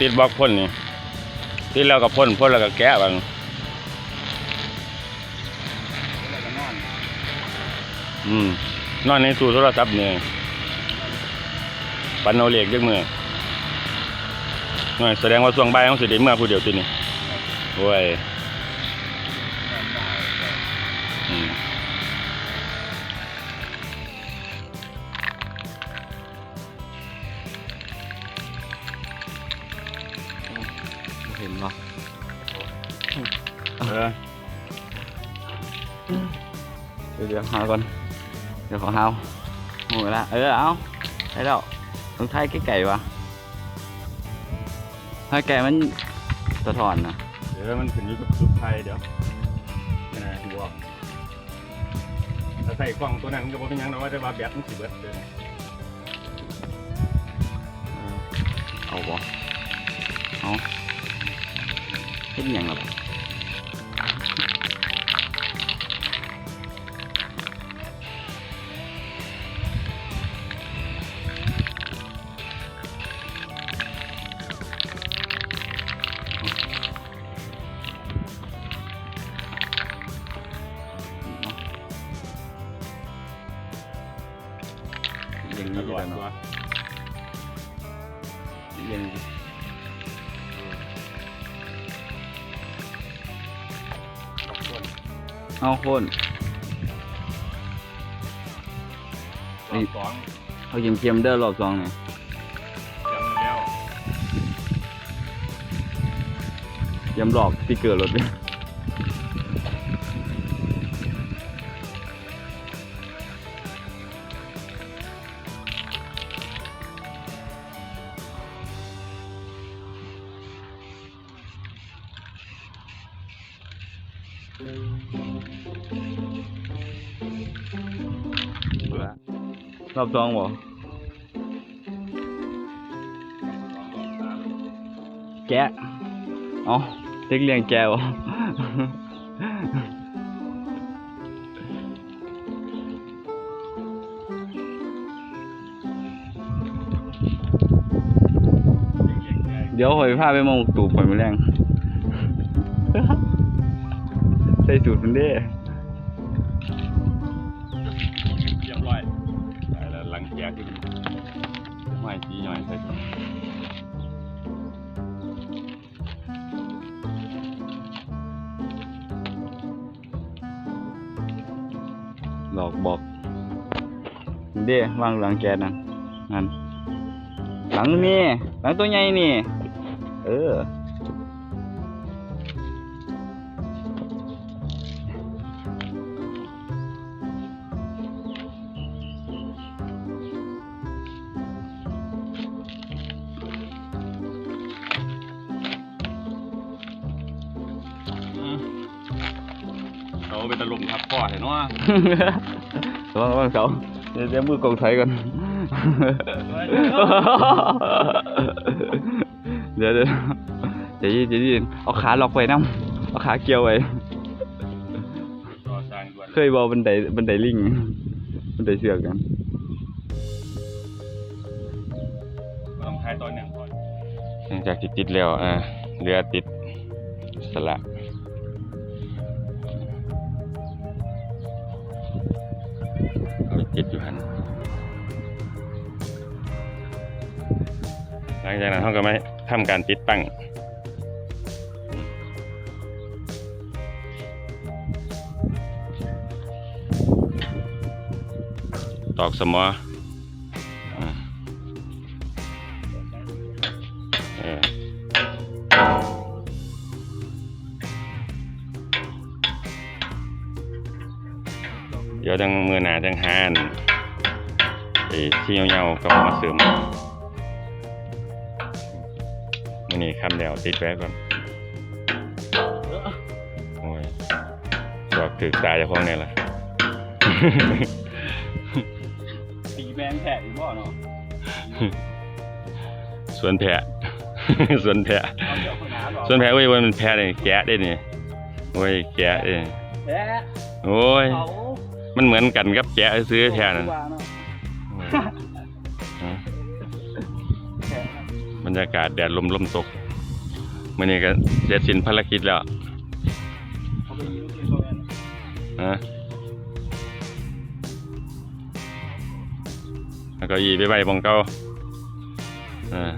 ติดบล็อกพ่นนี่ติดแล้วก็พ่นพ่นแล้วก็แกะบางนอนอืมนอนในตู้โทรศัพท์นี่ปันเอาเหล็กด้วยมือนอยแสดงว่าช่วงบ่ายเขาสิได้เมื่อผู้เดียวตินี่โอ้ย ห็นเนาะเออเดี๋ยวเดี๋ยวหาก่อนเดี๋ยวขอหาหมูละเออเอาได้แล้วต้องทายไก่ๆวะถ้าไก่มันสะท้อนนะเดี๋ยวมันขึ้นอยู่กับสุดไทยเดี๋ยวนี่นะที่บอกถ้าใส่กล้องตัวนั้นก็บ่เป็นหยังดอกว่าแต่ว่าแบตมันสิเบิดเด้อเอาบ่เอา เฮ็ดหยังล่ะบ่อย่างอนี้ดีร่อยกว่าตัเนาะวอย่างนี้ เอาคนรอบสองเอาเค็มๆเด้อรอบสองนี่จำแล้ว ยำหลอกสติกเกอร์รถเนี่ย รอบสองบ่แกะเอ๋อเด็กเลี้ยงแกะบ่เดี๋ยวหอยพาไปมองตูบหอยแมลงใส่สูตรมันเด้ หลอกบอกเด้วางหลังแกนนั่นนั่นหลังนี่หลังตัวใหญ่นี่ เออ เขาเป็นตะลุมครับพ่อเห็นว่าระวังระวังเสาเดี๋ยวเดี๋ยวมือกองไถก่อนเดี๋ยวเดี๋ยวเดี๋ยวเดี๋ยวเดี๋ยวเอาขาล็อกไว้น้ำเอาขาเกี่ยวไว้ต่อสร้างด่วนเคยบอกบันไดบันไดลิงบันไดเสือกกันต้องท้ายตอนหนึ่งก่อนหลังจากที่ติดแล้วอ่าเรือติดสละ ติดอยู่หันหลังจากนั้นเขาก็ไม่ทำการติดตั้งตอกสมอ เดี๋ยวจังมือหนาจังหานไอ้ที่เงาๆก็เอามาเสริมมือนี้คำเดียวติดไว้ก่อนโอ้ยบอกถึกตายจากพวกนี้ล่ะตีแมงแผลอีกบ่เนาะสวนแพะสวนแพะสวนแพะเว้ยมันแพะเลยแกะได้นี่โอ้ยแกะเอ้ยแผลโอ้ยเขา มันเหมือนกันกับแกะซื้อแพะนั่นกว่าเนาะโอ้ยแผลบรรยากาศแดดลมลมตกมื่อนี้ก็เสร็จสิ้นภารกิจแล้วเขาไปยืมเงินเขาแม่นนะแล้วก็อีไปใบบองเก่าอ่า